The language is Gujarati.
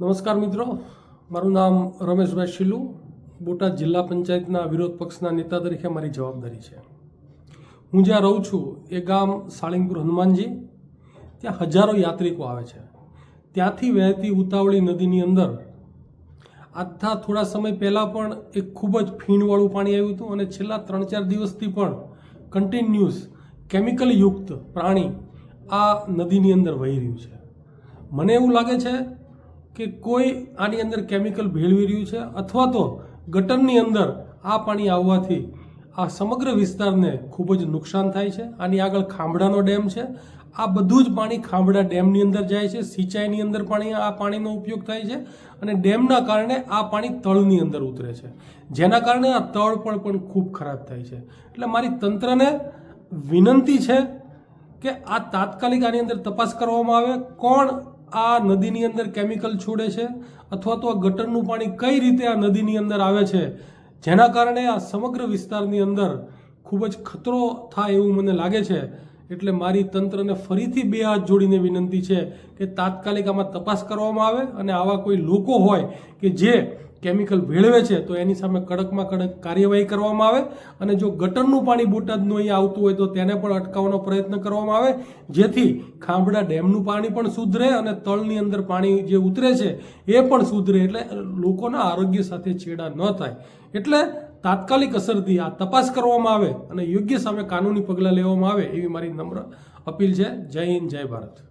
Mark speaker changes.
Speaker 1: નમસ્કાર મિત્રો. મારું નામ રમેશભાઈ શિલુ બોટાદ જિલ્લા પંચાયતના વિરોધ પક્ષના નેતા તરીકે મારી જવાબદારી છે. હું જ્યાં રહું છું, એ ગામ સાળીંગપુર હનુમાનજી. ત્યાં હજારો યાત્રિકો આવે છે. ત્યાંથી વહેતી ઉતાવળી નદીની અંદર, આજથા થોડા સમય પહેલાં પણ એક ખૂબ જ ફીણવાળું પાણી આવ્યું હતું અને છેલ્લા ત્રણ ચાર દિવસથી પણ કન્ટિન્યુઅસ કેમિકલ યુક્ત પાણી આ નદીની અંદર વહી રહ્યું છે. મને એવું લાગે છે કે કોઈ આની અંદર કેમિકલ ભેળવી રહ્યું છે અથવા તો ગટરની અંદર આ પાણી આવવાથી આ સમગ્ર વિસ્તારને ખૂબ જ નુકસાન થાય છે. આની આગળ ખાંભડાનો ડેમ છે. આ બધું જ પાણી ખાંભડા ડેમની અંદર જાય છે. સિંચાઈની અંદર પાણી આ પાણીનો ઉપયોગ થાય છે અને ડેમના કારણે આ પાણી તળની અંદર ઉતરે છે. જેના કારણે આ તળ પણ પણ ખૂબ ખરાબ થાય છે. એટલે મારી તંત્રને વિનંતી છે કે આ તાત્કાલિક આની અંદર તપાસ કરવામાં આવે. કોણ આ નદીની અંદર કેમિકલ છોડે છે અથવા તો આ ગટરનું પાણી કઈ રીતે આ નદીની અંદર આવે છે, જેના કારણે આ સમગ્ર વિસ્તારની અંદર ખૂબ જ ખતરો થાય એવું મને લાગે છે. એટલે મારી તંત્રને ફરીથી બે હાથ જોડીને વિનંતી છે કે તાત્કાલિક આમાં તપાસ કરવામાં આવે અને આવા કોઈ લોકો હોય કે જે કેમિકલ ભેળવે છે, તો એની સામે કડકમાં કડક કાર્યવાહી કરવામાં આવે અને જો ગટરનું પાણી બોટાદનું અહીં આવતું હોય તો તેને પણ અટકાવવાનો પ્રયત્ન કરવામાં આવે. જેથી ખાંભડા ડેમનું પાણી પણ સુધરે અને તળની અંદર પાણી જે ઉતરે છે, એ પણ સુધરે એટલે લોકોના આરોગ્ય સાથે છેડા ન થાય. એટલે તાત્કાલિક અસરથી આ તપાસ કરવામાં આવે અને યોગ્ય સામે કાનૂની પગલાં લેવામાં આવે એવી મારી નમ્ર અપીલ છે. જય હિન્દ, જય ભારત.